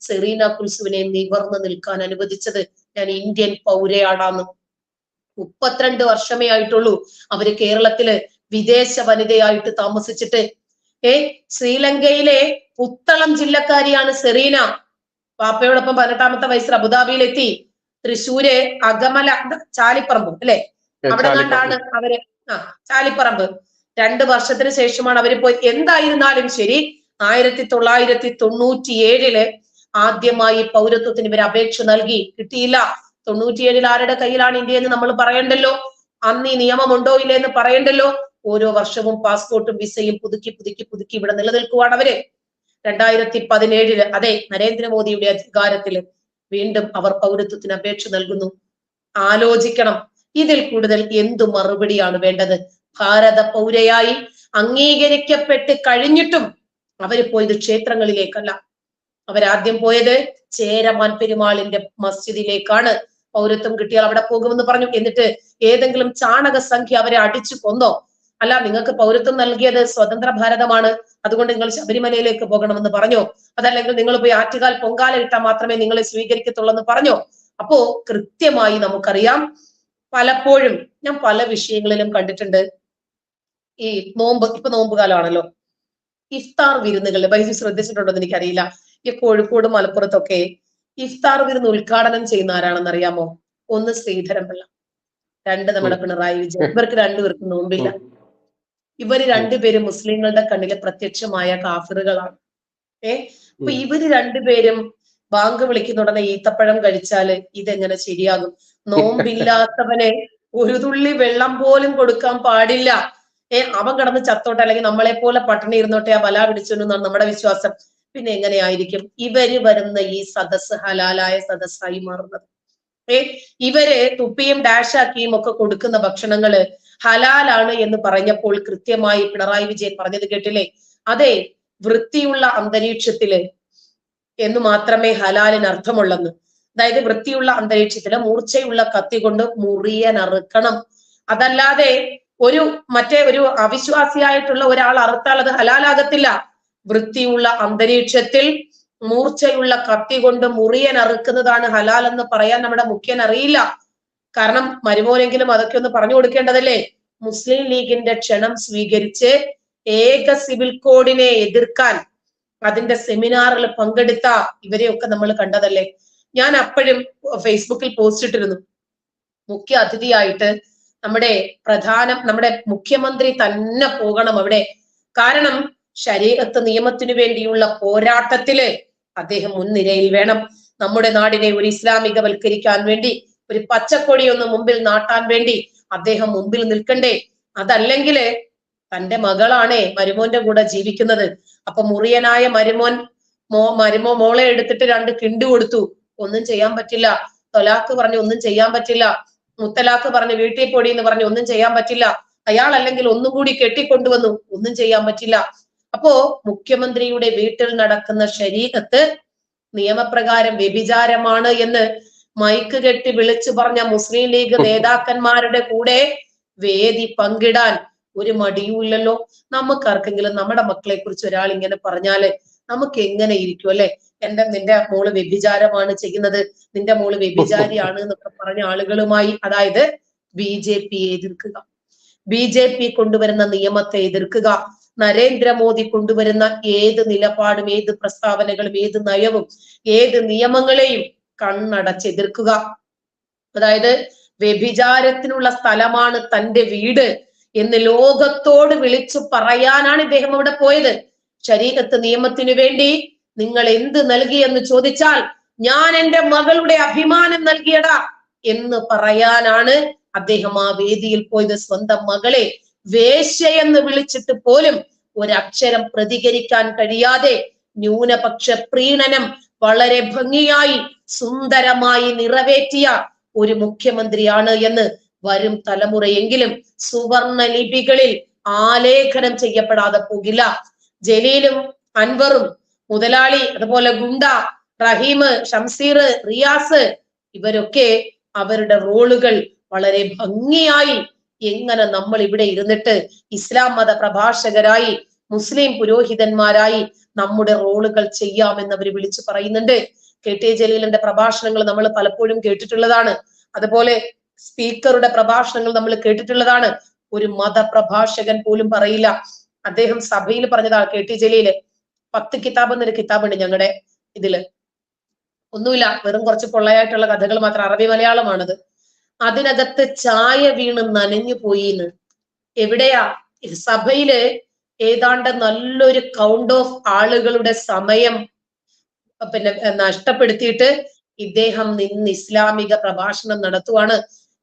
Serena കുൽസുവിനെ നിവർന്നു നിൽക്കാൻ അനുവദിച്ചത് ഞാൻ ഇന്ത്യൻ പൗരയാടാന്ന് മുപ്പത്തിരണ്ട് വർഷമേ ആയിട്ടുള്ളൂ അവർ കേരളത്തിൽ വിദേശ വനിതയായിട്ട് താമസിച്ചിട്ട്. ഏ ശ്രീലങ്കയിലെ പുത്തളം ജില്ലക്കാരിയാണ് സെറീന. പാപ്പയോടൊപ്പം പതിനെട്ടാമത്തെ വയസ്സിൽ അബുദാബിയിലെത്തി. തൃശ്ശൂര് അകമല ചാലിപ്പറമ്പ് അല്ലെ? അവിടെ കണ്ടാണ് അവർ ആ ചാലിപ്പറമ്പ്. രണ്ട് വർഷത്തിന് ശേഷമാണ് അവർ പോയി. എന്തായിരുന്നാലും ശരി ആയിരത്തി തൊള്ളായിരത്തി തൊണ്ണൂറ്റി ഏഴിൽ ആദ്യമായി പൗരത്വത്തിന് ഇവർ അപേക്ഷ നൽകി. കിട്ടിയില്ല. തൊണ്ണൂറ്റിയേഴിൽ ആരുടെ കയ്യിലാണ് ഇന്ത്യ എന്ന് നമ്മൾ പറയണ്ടല്ലോ? അന്ന് ഈ നിയമമുണ്ടോ ഇല്ലേ എന്ന് പറയണ്ടല്ലോ? ഓരോ വർഷവും പാസ്പോർട്ടും വിസയും പുതുക്കി പുതുക്കി പുതുക്കി ഇവിടെ നിലനിൽക്കുവാണ് അവർ. രണ്ടായിരത്തി പതിനേഴിൽ അതെ നരേന്ദ്രമോദിയുടെ അധികാരത്തിൽ വീണ്ടും അവർ പൗരത്വത്തിന് അപേക്ഷ നൽകുന്നു. ആലോചിക്കണം. ഇതിൽ കൂടുതൽ എന്തു മറുപടിയാണ് വേണ്ടത്? ഭാരത പൗരയായി അംഗീകരിക്കപ്പെട്ട് കഴിഞ്ഞിട്ടും അവർ പോയത് ക്ഷേത്രങ്ങളിലേക്കല്ല. അവരാദ്യം പോയത് ചേരമാൻ പെരുമാളിന്റെ മസ്ജിദിലേക്കാണ്. പൗരത്വം കിട്ടിയാൽ അവിടെ പോകുമെന്ന് പറഞ്ഞു. എന്നിട്ട് ഏതെങ്കിലും ചാണക സംഖ്യ അവരെ അടിച്ചു കൊന്നോ? അല്ല നിങ്ങൾക്ക് പൗരത്വം നൽകിയത് സ്വതന്ത്ര ഭാരതമാണ്. അതുകൊണ്ട് നിങ്ങൾ ശബരിമലയിലേക്ക് പോകണമെന്ന് പറഞ്ഞു. അതല്ലെങ്കിൽ നിങ്ങൾ പോയി ആറ്റുകാൽ പൊങ്കാല ഇട്ടാൽ മാത്രമേ നിങ്ങളെ സ്വീകരിക്കത്തുള്ളൂ എന്ന് പറഞ്ഞു. അപ്പോ കൃത്യമായി നമുക്കറിയാം. പലപ്പോഴും ഞാൻ പല വിഷയങ്ങളിലും കണ്ടിട്ടുണ്ട്. ഈ നോമ്പ് ഇപ്പൊ നോമ്പ് കാലമാണല്ലോ ഇഫ്താർ വിരുന്നുകൾ ബൈജു ശ്രദ്ധിച്ചിട്ടുണ്ടോ എന്ന് എനിക്കറിയില്ല. കോഴിക്കോട് മലപ്പുറത്തൊക്കെ ഇഫ്താർ വിരുന്ന് ഉദ്ഘാടനം ചെയ്യുന്ന ആരാണെന്ന് അറിയാമോ? ഒന്ന് ശ്രീധരൻ പിള്ള രണ്ട് നമ്മുടെ പിണറായി വിജയൻ. ഇവർക്ക് രണ്ടുപേർക്കും നോമ്പില്ല. ഇവർ രണ്ടുപേരും മുസ്ലിങ്ങളുടെ കണ്ണിലെ പ്രത്യക്ഷമായ കാഫിറുകളാണ്. ഏ? അപ്പൊ ഇവർ രണ്ടുപേരും ബാങ്ക് വിളിക്കുന്ന ഉടനെ ഈത്തപ്പഴം കഴിച്ചാൽ ഇതെങ്ങനെ ശരിയാകും? നോമ്പില്ലാത്തവനെ ഒരു തുള്ളി വെള്ളം പോലും കൊടുക്കാൻ പാടില്ല. ഏ? അവൻ കിടന്ന് ചത്തോട്ടെ അല്ലെങ്കിൽ നമ്മളെ പോലെ പട്ടിണി ഇരുന്നോട്ടെ ആ ബല പിടിച്ചു എന്നാണ് നമ്മുടെ വിശ്വാസം. പിന്നെ എങ്ങനെയായിരിക്കും? ഇവർ വരുന്ന ഈ സദസ് ഹലാലായ സദസ്സായി മാറുന്നത്. ഏ ഇവർ തുപ്പിയും ഡാഷാക്കിയും ഒക്കെ കൊടുക്കുന്ന ഭക്ഷണങ്ങൾ ഹലാലാണ് എന്ന് പറഞ്ഞപ്പോൾ കൃത്യമായി പിണറായി വിജയൻ പറഞ്ഞത് കേട്ടില്ലേ? അതെ വൃത്തിയുള്ള അന്തരീക്ഷത്തിൽ എന്ന് മാത്രമേ ഹലാലിന് അർത്ഥമുള്ളെന്ന്. അതായത് വൃത്തിയുള്ള അന്തരീക്ഷത്തിൽ മൂർച്ചയുള്ള കത്തി കൊണ്ട് മുറിയൻ അറുക്കണം അതല്ലാതെ ഒരു മറ്റേ ഒരു അവിശ്വാസിയായിട്ടുള്ള ഒരാൾ അറുത്താൽ അത് ഹലാലാകത്തില്ല വൃത്തിയുള്ള അന്തരീക്ഷത്തിൽ മൂർച്ചയുള്ള കത്തി കൊണ്ട് മുറിയൻ അറുക്കുന്നതാണ് ഹലാൽ എന്ന് പറയാൻ നമ്മുടെ മുഖ്യൻ അറിയില്ല. കാരണം മരുമോനെങ്കിലും അതൊക്കെ ഒന്ന് പറഞ്ഞു കൊടുക്കേണ്ടതല്ലേ? മുസ്ലിം ലീഗിന്റെ ക്ഷണം സ്വീകരിച്ച് ഏക സിവിൽ കോഡിനെ എതിർക്കാൻ അതിന്റെ സെമിനാറിൽ പങ്കെടുത്ത ഇവരെയൊക്കെ നമ്മൾ കണ്ടതല്ലേ? ഞാൻ അപ്പോഴും ഫേസ്ബുക്കിൽ പോസ്റ്റ് ഇട്ടിരുന്നു. മുഖ്യ അതിഥിയായിട്ട് നമ്മുടെ പ്രധാനം നമ്മുടെ മുഖ്യമന്ത്രി തന്നെ പോകണം അവിടെ. കാരണം ശരീരത്ത് നിയമത്തിനു വേണ്ടിയുള്ള പോരാട്ടത്തിൽ അദ്ദേഹം മുൻനിരയിൽ വേണം. നമ്മുടെ നാടിനെ ഒരു ഇസ്ലാമികവൽക്കരിക്കാൻ വേണ്ടി ഒരു പച്ചക്കൊടി ഒന്ന് മുമ്പിൽ നാട്ടാൻ വേണ്ടി അദ്ദേഹം മുമ്പിൽ നിൽക്കണ്ടേ? അതല്ലെങ്കിൽ തന്റെ മകളാണേ മരുമോന്റെ കൂടെ ജീവിക്കുന്നത്. അപ്പൊ മുറിയനായ മരുമോൻ മോ മരുമോ മോളെ എടുത്തിട്ട് രണ്ട് കിണ്ടു കൊടുത്തു. ഒന്നും ചെയ്യാൻ പറ്റില്ല. തൊലാക്ക് പറഞ്ഞു ഒന്നും ചെയ്യാൻ പറ്റില്ല. മുത്തലാക്ക് പറഞ്ഞു വീട്ടിൽ പൊടി എന്ന് പറഞ്ഞു ഒന്നും ചെയ്യാൻ പറ്റില്ല. അയാൾ അല്ലെങ്കിൽ ഒന്നും കൂടി കെട്ടിക്കൊണ്ടുവന്നു. ഒന്നും ചെയ്യാൻ പറ്റില്ല. അപ്പോ മുഖ്യമന്ത്രിയുടെ വീട്ടിൽ നടക്കുന്ന ശരീരത്ത് നിയമപ്രകാരം വ്യഭിചാരമാണ് എന്ന് മൈക്ക് കെട്ടി വിളിച്ചു പറഞ്ഞ മുസ്ലിം ലീഗ് നേതാക്കന്മാരുടെ കൂടെ വേദി പങ്കിടാൻ ഒരു മടിയുമില്ലല്ലോ. നമുക്കാർക്കെങ്കിലും നമ്മുടെ മക്കളെ കുറിച്ച് ഒരാൾ ഇങ്ങനെ പറഞ്ഞാൽ നമുക്ക് എങ്ങനെ ഇരിക്കും അല്ലെ? എന്റെ നിന്റെ മോൾ വ്യഭിചാരമാണ് ചെയ്യുന്നത്. നിന്റെ മോൾ വ്യഭിചാരിയാണ് എന്നൊക്കെ പറഞ്ഞ ആളുകളുമായി അതായത് ബി ജെ പി എതിർക്കുക. ബി ജെ പി കൊണ്ടുവരുന്ന നിയമത്തെ എതിർക്കുക. നരേന്ദ്രമോദി കൊണ്ടുവരുന്ന ഏത് നിലപാടും ഏത് പ്രസ്താവനകളും ഏത് നയവും ഏത് നിയമങ്ങളെയും കണ്ണടച്ചെതിർക്കുക. അതായത് വ്യഭിചാരത്തിനുള്ള സ്ഥലമാണ് തന്റെ വീട് എന്ന് ലോകത്തോട് വിളിച്ചു പറയാനാണ് ഇദ്ദേഹം അവിടെ പോയത്. ശരീരത്ത് നിയമത്തിനു വേണ്ടി നിങ്ങൾ എന്ത് നൽകി എന്ന് ചോദിച്ചാൽ ഞാൻ എന്റെ മകളുടെ അഭിമാനം നൽകിയടാ എന്ന് പറയാനാണ് അദ്ദേഹം ആ വേദിയിൽ പോയത്. സ്വന്തം മകളെ വേശ്യയെന്ന് വിളിച്ചിട്ട് പോലും ഒരക്ഷരം പ്രതികരിക്കാൻ കഴിയാതെ ന്യൂനപക്ഷ പ്രീണനം വളരെ ഭംഗിയായി സുന്ദരമായി നിറവേറ്റിയ ഒരു മുഖ്യമന്ത്രിയാണ് എന്ന് വരും തലമുറയെങ്കിലും സുവർണ ലിപികളിൽ ആലേഖനം ചെയ്യപ്പെടാതെ പോകില്ല. ജലീലും അൻവറും മുതലാളി അതുപോലെ ഗുണ്ട റഹീം ഷംസീർ റിയാസ് ഇവരൊക്കെ അവരുടെ റോളുകൾ വളരെ ഭംഗിയായി എങ്ങനെ നമ്മൾ ഇവിടെ ഇരുന്നിട്ട് ഇസ്ലാം മത പ്രഭാഷകരായി മുസ്ലിം പുരോഹിതന്മാരായി നമ്മുടെ റോളുകൾ ചെയ്യാമെന്ന് അവർ വിളിച്ചു പറയുന്നുണ്ട്. കെ ടി ജലീലിന്റെ പ്രഭാഷണങ്ങൾ നമ്മൾ പലപ്പോഴും കേട്ടിട്ടുള്ളതാണ്. അതുപോലെ സ്പീക്കറുടെ പ്രഭാഷണങ്ങൾ നമ്മൾ കേട്ടിട്ടുള്ളതാണ്. ഒരു മതപ്രഭാഷകൻ പോലും പറയില്ല. അദ്ദേഹം സഭയിൽ പറഞ്ഞതാണ് കെ ടി ജലീൽ പത്ത് കിതാബ് എന്നൊരു കിതാബുണ്ട് ഞങ്ങളുടെ ഇതിൽ. ഒന്നുമില്ല വെറും കുറച്ച് പൊള്ളയായിട്ടുള്ള കഥകൾ മാത്രം. അറബി മലയാളമാണത്. അതിനകത്ത് ചായ വീണ് നനഞ്ഞു പോയിന്ന്. എവിടെയാ? സഭയിൽ ഏതാണ്ട് നല്ലൊരു കൗണ്ട് ഓഫ് ആളുകളുടെ സമയം പിന്നെ നഷ്ടപ്പെടുത്തിയിട്ട് ഇദ്ദേഹം നിന്ന് ഇസ്ലാമിക പ്രഭാഷണം നടത്തുവാണ്.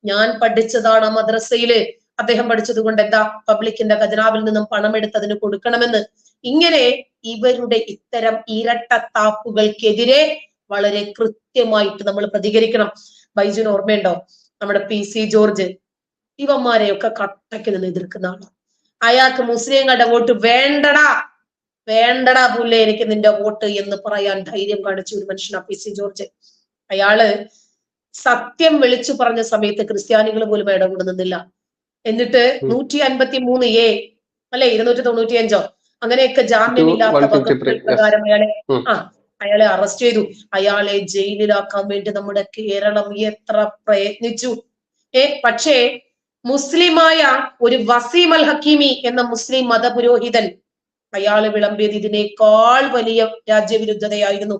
ഞാൻ പഠിച്ചതാണ് മദ്രസയിൽ. അദ്ദേഹം പഠിച്ചത് കൊണ്ട് എന്താ? പബ്ലിക്കിന്റെ ഖജനാവിൽ നിന്നും പണം എടുത്തതിന് കൊടുക്കണമെന്ന്. ഇങ്ങനെ ഇവരുടെ ഇത്തരം ഇരട്ടത്താപ്പുകൾക്കെതിരെ വളരെ കൃത്യമായിട്ട് നമ്മൾ പ്രതികരിക്കണം. ബൈജുന് ഓർമ്മയുണ്ടോ? നമ്മുടെ പി സി ജോർജ് ഇവന്മാരെയൊക്കെ കട്ടയ്ക്ക് നിന്ന് എതിർക്കുന്ന ആളാണ് അയാൾക്ക് മുസ്ലിങ്ങളുടെ വോട്ട് വേണ്ടടാ. വേണ്ടടാ പുല്ലേ എനിക്ക് നിന്റെ വോട്ട് എന്ന് പറയാൻ ധൈര്യം കാണിച്ച ഒരു മനുഷ്യനാ പി സി ജോർജ്. അയാൾ സത്യം വിളിച്ചു പറഞ്ഞ സമയത്ത് ക്രിസ്ത്യാനികൾ പോലും ഇടപെടുന്നില്ല എന്നിട്ട് നൂറ്റി അൻപത്തി മൂന്ന് എ അല്ലെ ഇരുന്നൂറ്റി തൊണ്ണൂറ്റി അഞ്ചോ അങ്ങനെയൊക്കെ ജാമ്യമില്ലാത്ത പ്രകാരം അയാളെ ആ അയാളെ അറസ്റ്റ് ചെയ്തു. അയാളെ ജയിലിലാക്കാൻ വേണ്ടി നമ്മുടെ കേരളം എത്ര പ്രയത്നിച്ചു. ഏ പക്ഷേ മുസ്ലിമായ ഒരു വസീം അൽ ഹക്കീമി എന്ന മുസ്ലിം മതപുരോഹിതൻ അയാൾ വിളമ്പിയത് ഇതിനേക്കാൾ വലിയ രാജ്യവിരുദ്ധതയായിരുന്നു.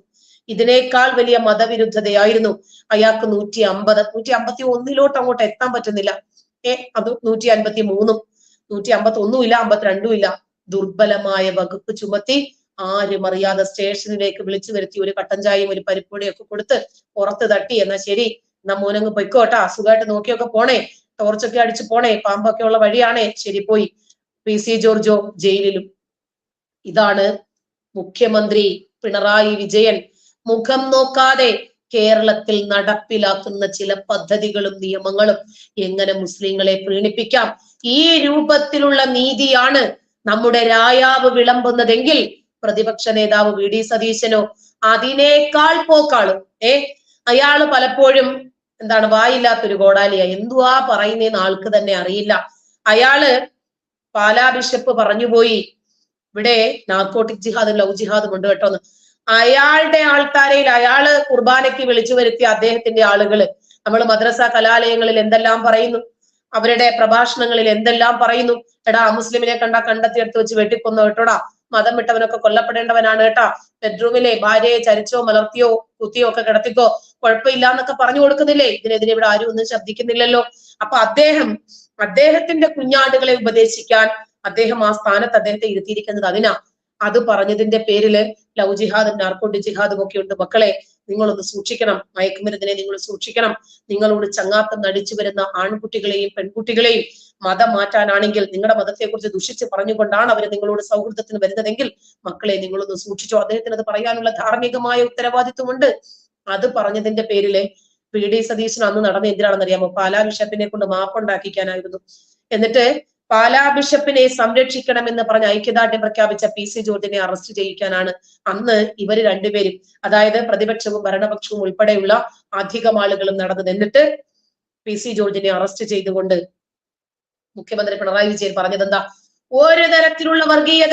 ഇതിനേക്കാൾ വലിയ മതവിരുദ്ധതയായിരുന്നു. അയാൾക്ക് നൂറ്റി അമ്പത് നൂറ്റി അമ്പത്തി ഒന്നിലോട്ട് അങ്ങോട്ട് എത്താൻ പറ്റുന്നില്ല. ഏ അത് നൂറ്റി അൻപത്തി മൂന്നും നൂറ്റി അമ്പത്തി ഒന്നും ഇല്ല അമ്പത്തിരണ്ടും ഇല്ല ദുർബലമായ വകുപ്പ് ചുമത്തി ആരും അറിയാതെ സ്റ്റേഷനിലേക്ക് വിളിച്ചു വരുത്തി ഒരു കട്ടൻ ചായയും ഒരു പരിപ്പൊടിയൊക്കെ കൊടുത്ത് പുറത്ത് തട്ടി. എന്നാ ശരി എന്നാ മോനങ്ങ് പൊയ്ക്കോട്ടാ. നോക്കിയൊക്കെ പോണേ. ടോർച്ചൊക്കെ അടിച്ചു പോണേ. പാമ്പൊക്കെ ഉള്ള വഴിയാണേ. ശരി പോയി. പി. സി. ജോർജോ ജയിലിലും. ഇതാണ് മുഖ്യമന്ത്രി പിണറായി വിജയൻ മുഖം നോക്കാതെ കേരളത്തിൽ നടപ്പിലാക്കുന്ന ചില പദ്ധതികളും നിയമങ്ങളും എങ്ങനെ മുസ്ലിങ്ങളെ പ്രീണിപ്പിക്കാം? ഈ രൂപത്തിലുള്ള നീതിയാണ് നമ്മുടെ രായാവ് വിളമ്പുന്നതെങ്കിൽ പ്രതിപക്ഷ നേതാവ് വി ഡി സതീശനോ അതിനേക്കാൾ പോക്കാളും. ഏ? അയാൾ പലപ്പോഴും എന്താണ് വായില്ലാത്തൊരു കോടാലിയ. എന്തുവാ പറയുന്നതെന്ന് ആൾക്ക് തന്നെ അറിയില്ല. അയാൾ പാലാ ബിഷപ്പ് പറഞ്ഞുപോയി ഇവിടെ നാർക്കോട്ടിക് ജിഹാദും ലവ് ജിഹാദും ഉണ്ട് കേട്ടോന്ന്. അയാളുടെ ആൾക്കാരയിൽ അയാൾ കുർബാനയ്ക്ക് വിളിച്ചു വരുത്തിയ അദ്ദേഹത്തിന്റെ ആളുകൾ നമ്മൾ മദ്രസ കലാലയങ്ങളിൽ എന്തെല്ലാം പറയുന്നു? അവരുടെ പ്രഭാഷണങ്ങളിൽ എന്തെല്ലാം പറയുന്നു? എടാ മുസ്ലിമിനെ കണ്ടാ കണ്ടെത്തിയെടുത്ത് വെച്ച് വെട്ടിക്കൊന്നു കേട്ടോടാ. മതം വിട്ടവനൊക്കെ കൊല്ലപ്പെടേണ്ടവനാണ് കേട്ടാ. ബെഡ്റൂമിലെ ഭാര്യയെ ചരിച്ചോ മലർത്തിയോ കുത്തിയോ ഒക്കെ കിടത്തിക്കോ കുഴപ്പമില്ല എന്നൊക്കെ പറഞ്ഞു കൊടുക്കുന്നില്ലേ? ഇതിനെതിരെ ഇവിടെ ആരും ഒന്നും ശബ്ദിക്കുന്നില്ലല്ലോ അപ്പൊ അദ്ദേഹം അദ്ദേഹത്തിന്റെ കുഞ്ഞാടുകളെ ഉപദേശിക്കാൻ അദ്ദേഹം ആ സ്ഥാനത്ത് അദ്ദേഹത്തെ ഇരുത്തിയിരിക്കുന്നത് അതിനാ. അത് പറഞ്ഞതിന്റെ പേരിൽ ലവ് ജിഹാദും നാർക്കോട്ടി ജിഹാദും ഒക്കെ ഉണ്ട്. മക്കളെ നിങ്ങളൊന്ന് സൂക്ഷിക്കണം. മയക്കുമരുന്നിനെ നിങ്ങൾ സൂക്ഷിക്കണം. നിങ്ങളോട് ചങ്ങാത്തം നടിച്ചു വരുന്ന ആൺകുട്ടികളെയും പെൺകുട്ടികളെയും മതം മാറ്റാനാണെങ്കിൽ നിങ്ങളുടെ മതത്തെക്കുറിച്ച് ദുഷിച്ച് പറഞ്ഞുകൊണ്ടാണ് അവർ നിങ്ങളോട് സൗഹൃദത്തിന് വരുന്നതെങ്കിൽ മക്കളെ നിങ്ങളൊന്ന് സൂക്ഷിച്ചോ. അദ്ദേഹത്തിന് അത് പറയാനുള്ള ധാർമ്മികമായ ഉത്തരവാദിത്വമുണ്ട്. അത് പറഞ്ഞതിന്റെ പേരിൽ പി ഡി സതീശൻ അന്ന് നടന്ന എന്തിനാണെന്ന് അറിയാമോ പാലാ ബിഷപ്പിനെ കൊണ്ട് മാപ്പുണ്ടാക്കിക്കാനായിരുന്നു എന്നിട്ട് പാലാ ബിഷപ്പിനെ സംരക്ഷിക്കണമെന്ന് പറഞ്ഞ ഐക്യദാർഢ്യം പ്രഖ്യാപിച്ച പി സി ജോർജിനെ അറസ്റ്റ് ചെയ്യിക്കാനാണ് അന്ന് ഇവർ രണ്ടുപേരും അതായത് പ്രതിപക്ഷവും ഭരണപക്ഷവും ഉൾപ്പെടെയുള്ള അധികം ആളുകളും നടന്നത്. എന്നിട്ട് പി സി ജോർജിനെ അറസ്റ്റ് ചെയ്തുകൊണ്ട് മുഖ്യമന്ത്രി പിണറായി വിജയൻ പറഞ്ഞത് എന്താ ഒരു തരത്തിലുള്ള വർഗീയതയും